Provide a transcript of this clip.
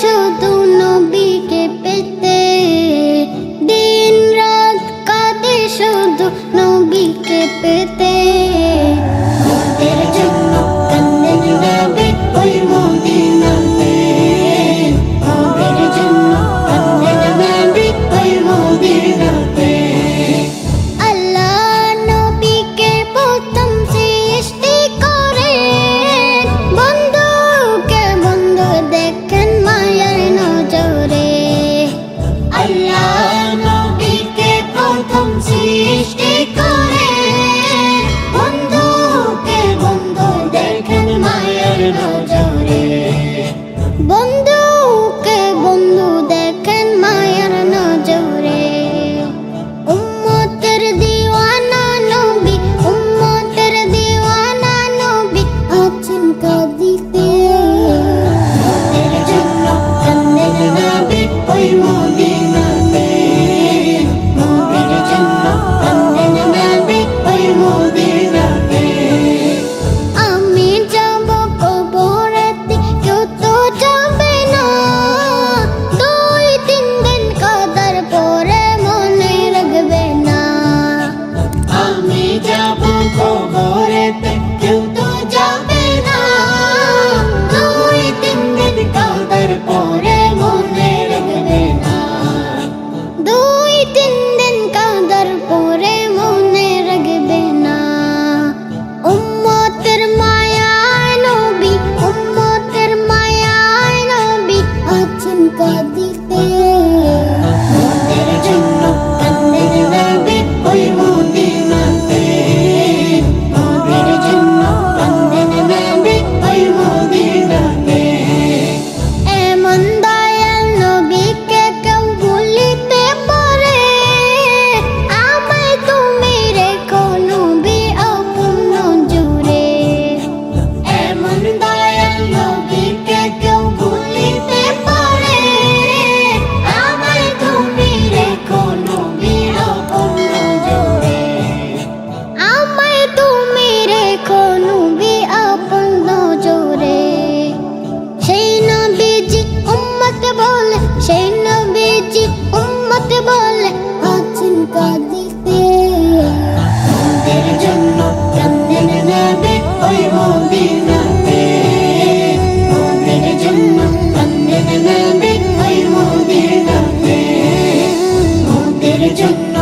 শুধু নবীকে পেতে দিন রাত কাঁদে শুধু নবীকে পেতে। বন্ধুকে বন্ধু দেখেন মায়ের নজরে। উম্মতের দিওয়ানা নবী, উম্মতের দিওয়ানা নবী আছেন কাঁদিতে। জন্য নবী ওই 죽는다